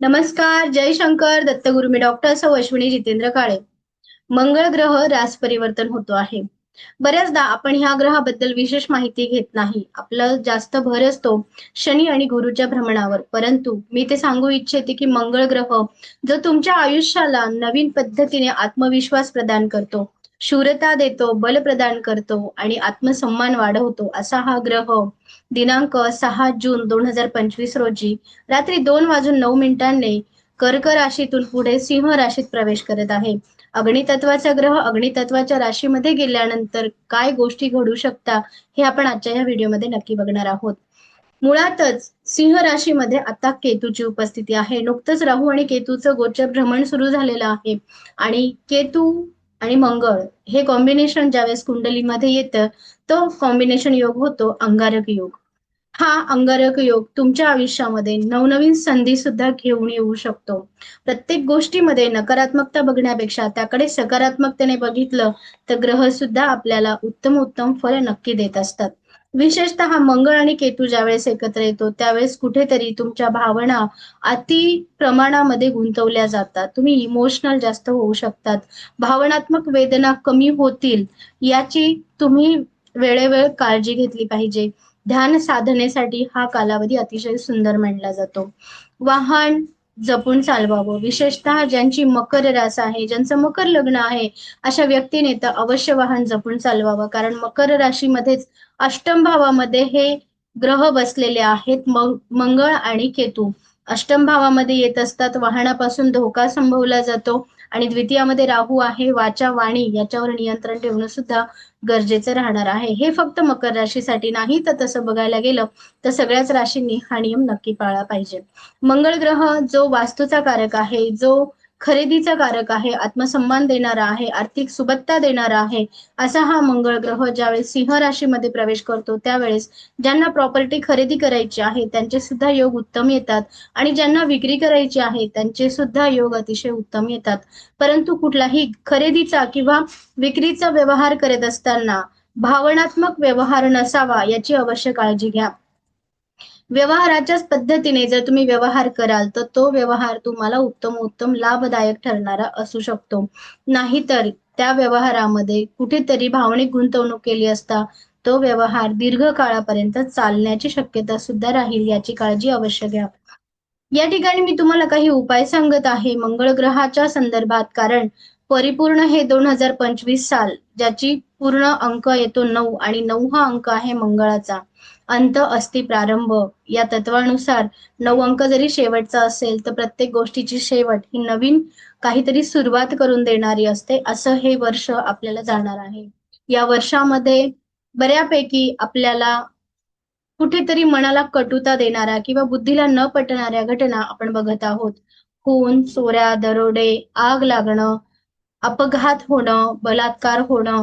नमस्कार जयशंकर दत्तगुरु मी डॉक्टर सौ अश्विनी जितेंद्र काळे. मंगळ ग्रह रास परिवर्तन होतो आहे. बऱ्याचदा आपण ह्या ग्रहाबद्दल विशेष माहिती घेत नाही. आपलं जास्त भर असतो शनी आणि गुरुच्या भ्रमणावर. परंतु मी ते सांगू इच्छिते की मंगळ ग्रह जो तुमच्या आयुष्याला नवीन पद्धतीने आत्मविश्वास प्रदान करतो. शूरता देतो बल प्रदान करतो आणि आत्मसन्मान वाढवतो असा हा ग्रह दिनांक सहा जून दोन हजार पंचवीस रोजी रात्री दोन वाजून नऊ मिनिटांनी कर्क राशीतून पुढे सिंह राशीत प्रवेश करत आहे. अग्नितत्वाचा ग्रह अग्नितत्वाच्या राशीमध्ये गेल्यानंतर काय गोष्टी घडू शकता हे आपण आजच्या या व्हिडिओमध्ये नक्की बघणार आहोत. मुळातच सिंह राशीमध्ये आता केतूची उपस्थिती आहे. नुकतंच राहू आणि केतूचं गोचर भ्रमण सुरू झालेलं आहे. आणि केतू आणि मंगळ. हे कॉम्बिनेशन ज्यावेळेस कुंडलीमध्ये येतं तो कॉम्बिनेशन योग होतो अंगारक योग. हा अंगारक योग तुमच्या आयुष्यामध्ये नवनवीन संधी सुद्धा घेऊन येऊ शकतो. प्रत्येक गोष्टीमध्ये नकारात्मकता बघण्यापेक्षा त्याकडे सकारात्मकतेने बघितलं तर ग्रह सुद्धा आपल्याला उत्तम उत्तम फळ नक्की देत असतात. विशेषतः मंगळ आणि केतू ज्यावेळेस एकत्र येतो त्यावेळेस कुठेतरी तुमच्या भावना अति प्रमाणामध्ये गुंतवल्या जातात. तुम्ही इमोशनल जास्त होऊ शकतात. भावनात्मक वेदना कमी होतील याची तुम्ही वेळेवेळ काळजी घेतली पाहिजे. ध्यान साधनेसाठी हा कालावधी अतिशय सुंदर मानला जातो. वाहन जपून चालवावं. विशेषतः ज्यांची मकर रास आहे ज्यांचं मकर लग्न आहे अशा व्यक्तीने तर अवश्य वाहन जपून चालवावं. कारण मकर राशीमध्येच अष्टम भावामध्ये हे ग्रह बसलेले आहेत मंगळ आणि केतू. अष्टम भावामध्ये येत असतात वाहनापासून धोका संभवला जातो. आणि द्वितीयामध्ये राहू आहे वाचा वाणी याच्यावर नियंत्रण ठेवणं सुद्धा गरजेचं राहणार आहे. हे फक्त मकर राशीसाठी नाही तर तसं बघायला गेलं तर सगळ्याच राशींनी हा नियम नक्की पाळला पाहिजे. मंगळ ग्रह जो वास्तूचा कारक आहे जो खरेदीचा कारक आहे आत्मसन्मान देणारा आहे आर्थिक सुबत्ता देणारा आहे असा हा मंगळ ग्रह ज्यावेळेस सिंह राशीमध्ये प्रवेश करतो त्यावेळेस ज्यांना प्रॉपर्टी खरेदी करायची आहे त्यांचे सुद्धा योग उत्तम येतात आणि ज्यांना विक्री करायची आहे त्यांचे सुद्धा योग अतिशय उत्तम येतात. परंतु कुठलाही खरेदीचा किंवा विक्रीचा व्यवहार करत असताना भावनात्मक व्यवहार नसावा याची अवश्य काळजी घ्या. व्यवहाराच्याच पद्धतीने जर तुम्ही व्यवहार कराल तर तो व्यवहार तुम्हाला उत्तम उत्तम लाभदायक ठरणारा असू शकतो. नाहीतर त्या व्यवहारामध्ये कुठेतरी भावनिक गुंतवणूक केली असता तो व्यवहार दीर्घ काळापर्यंत चालण्याची शक्यता सुद्धा राहील याची काळजी अवश्य घ्या. या ठिकाणी मी तुम्हाला काही उपाय सांगत आहे मंगळ ग्रहाच्या संदर्भात कारण परिपूर्ण हे दोन हजार पंचवीस साल ज्याची पूर्ण अंक येतो नऊ आणि नऊ हा अंक आहे मंगळाचा. अंत अस्ति प्रारंभ या तत्वानुसार नऊ अंक जरी शेवटचा असेल तर प्रत्येक गोष्टीची शेवट ही नवीन काहीतरी सुरुवात करून देणारी असते. असं हे वर्ष आपल्याला जाणार आहे. या वर्षामध्ये बऱ्यापैकी आपल्याला कुठेतरी मनाला कटुता देणाऱ्या किंवा बुद्धीला न पटणाऱ्या घटना आपण बघत आहोत. खून चोऱ्या दरोडे आग लागणं अपघात होणं बलात्कार होणं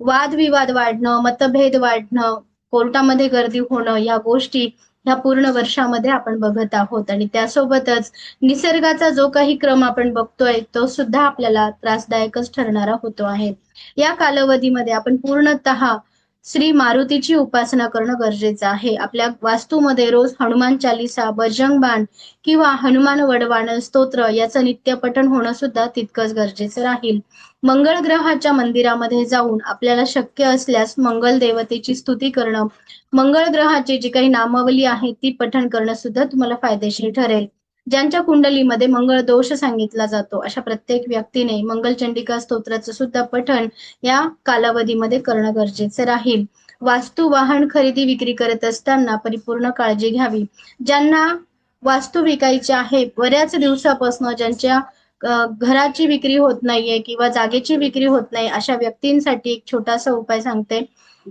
वादविवाद वाढणं मतभेद वाढणं कोर्टामध्ये गर्दी होणं या गोष्टी ह्या पूर्ण वर्षामध्ये आपण बघत आहोत. आणि त्यासोबतच निसर्गाचा जो काही क्रम आपण बघतोय तो सुद्धा आपल्याला त्रासदायकच ठरणारा होतो आहे. या कालावधीमध्ये आपण पूर्णतः श्री मारुतीची उपासना करणं गरजेचं आहे. आपल्या वास्तूमध्ये रोज हनुमान चालिसा बजरंग बाण किंवा हनुमान वडवाण स्तोत्र याचं नित्य पठण होणं सुद्धा तितकंच गरजेचं राहील. मंगळ ग्रहाच्या मंदिरामध्ये जाऊन आपल्याला शक्य असल्यास मंगल देवतेची स्तुती करणं मंगळ ग्रहाची जी काही नामावली आहे ती पठण करणं सुद्धा तुम्हाला फायदेशीर ठरेल. ज्यांच्या कुंडलीमध्ये मंगळ दोष सांगितला जातो अशा प्रत्येक व्यक्तीने मंगलचंडिका स्तोत्राचं सुद्धा पठण या कालावधीमध्ये करणं गरजेचं राहील. वास्तू वाहन खरेदी विक्री करत असताना परिपूर्ण काळजी घ्यावी. ज्यांना वास्तू विकायची आहे बऱ्याच दिवसापासून ज्यांच्या घराची विक्री होत नाहीये किंवा जागेची विक्री होत नाही अशा व्यक्तींसाठी एक छोटासा उपाय सांगते.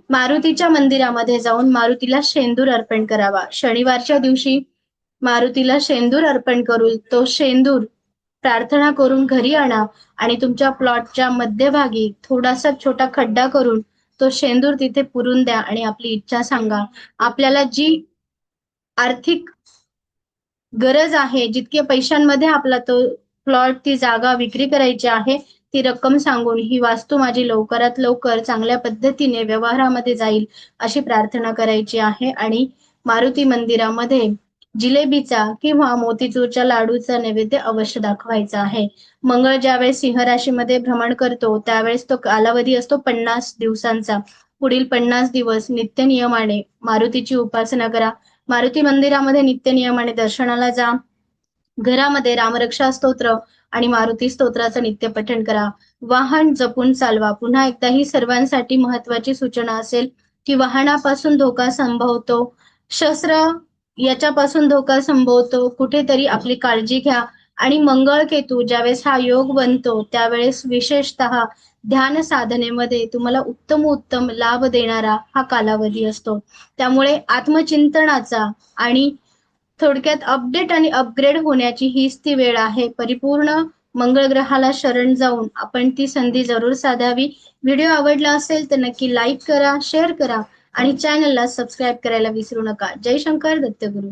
मारुतीच्या मंदिरामध्ये जाऊन मारुतीला शेंदूर अर्पण करावा. शनिवारच्या दिवशी मारुतीला शेंदूर अर्पण करून तो शेंदूर प्रार्थना करून घरी आणा आणि तुमच्या प्लॉटच्या मध्यभागी थोडासा छोटा खड्डा करून तो शेंदूर तिथे पुरून द्या आणि आपली इच्छा सांगा. आपल्याला जी आर्थिक गरज आहे जितके पैशांमध्ये आपला तो प्लॉट ती जागा विक्री करायची आहे ती रक्कम सांगून ही वास्तू माझी लवकरात लवकर चांगल्या पद्धतीने व्यवहारामध्ये जाईल अशी प्रार्थना करायची आहे आणि मारुती मंदिरामध्ये जिलेबीचा किंवा मोतीचूरच्या लाडूचा नैवेद्य अवश्य दाखवायचा आहे. मंगळ ज्यावेळेस सिंह राशीमध्ये भ्रमण करतो त्यावेळेस तो कालावधी असतो पन्नास दिवसांचा. पुढील पन्नास दिवस नित्य नियमाने मारुतीची उपासना करा. मारुती मंदिरामध्ये नित्य नियमाने दर्शनाला जा. घरामध्ये रामरक्षा स्तोत्र आणि मारुती स्तोत्राचं नित्य पठण करा. वाहन जपून चालवा. पुन्हा एकदा ही सर्वांसाठी महत्वाची सूचना असेल की वाहनापासून धोका संभवतो. शस्त्र याच्यापासून धोका संभवतो. कुठेतरी आपली काळजी घ्या. आणि मंगळ केतू ज्यावेळेस हा योग बनतो त्यावेळेस विशेषतः ध्यान साधनेमध्ये तुम्हाला उत्तम उत्तम लाभ देणारा हा कालावधी असतो. त्यामुळे आत्मचिंतनाचा आणि थोडक्यात अपडेट आणि अपग्रेड होण्याची हीच ती वेळ आहे. परिपूर्ण मंगळ ग्रहाला शरण जाऊन आपण ती संधी जरूर साधावी. व्हिडिओ आवडला असेल तर नक्की लाईक करा शेअर करा. आणि चॅनलला सबस्क्राईब करायला विसरू नका. जयशंकर दत्तगुरु.